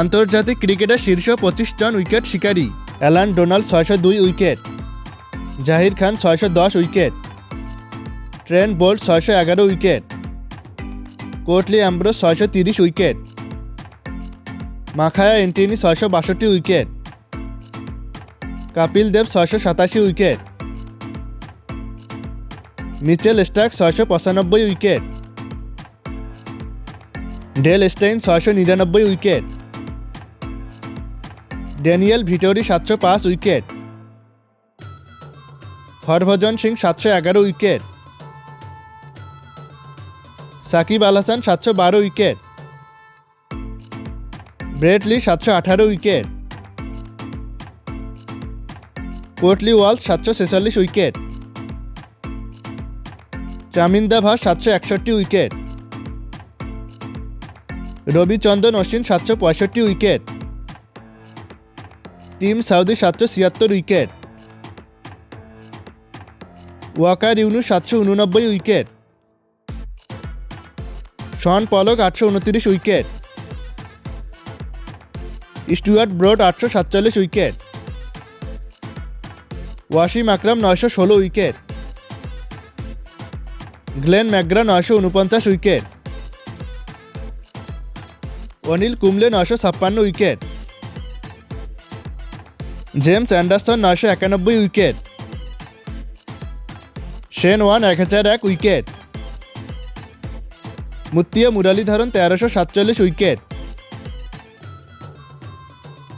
আন্তর্জাতিক ক্রিকেটের শীর্ষ পঁচিশ জন উইকেট শিকারী। অ্যালান ডোনাল্ড ছয়শো দুই উইকেট। জাহির খান ছয়শো দশ উইকেট। ট্রেন্ট বোল্ট ছয়শো এগারো উইকেট। কোটলি অ্যাম্ব্রোস ছয়শো তিরিশ উইকেট। মাখায়া এন্টিনি ছয়শো বাষট্টি উইকেট। কাপিল দেব ছয়শো সাতাশি উইকেট। মিচেল স্টার্ক ছয়শো পঁচানব্বই উইকেট। ডেল স্টেইন ছয়শো নিরানব্বই উইকেট। ড্যানিয়েল ভিটোরি সাতশো পাঁচ উইকেট। হরভজন সিং সাতশো এগারো উইকেট। সাকিব আল হাসান সাতশো বারো উইকেট। ব্রেটলি সাতশো আঠারো উইকেট। কোটলি ওয়ালস সাতশো ছেচল্লিশ উইকেট। চামিন্দা ভাস সাতশো একষট্টি উইকেট। রবিচন্দ্রন অশ্বিন সাতশো পঁয়ষট্টি উইকেট। টিম সাউদি সাতশো ছিয়াত্তর উইকেট। ওয়াকার ইউনু সাতশো উননব্বই উইকেট। শন পলক আটশো উনত্রিশ উইকেট। স্টুয়ার্ট ব্রড আটশো সাতচল্লিশ উইকেট। ওয়াসিম আকরাম নয়শো ষোলো উইকেট। গ্লেন ম্যাকগ্রা নয়শো উনপঞ্চাশ উইকেট। অনিল কুমলে নয়শো ছাপ্পান্ন উইকেট। জেমস অ্যান্ডারসন নয়শো একানব্বই উইকেট। শেন ওয়ান এক হাজার এক উইকেট। মুত্তিয়া মুরালীধরন তেরোশো সাতচল্লিশ উইকেট।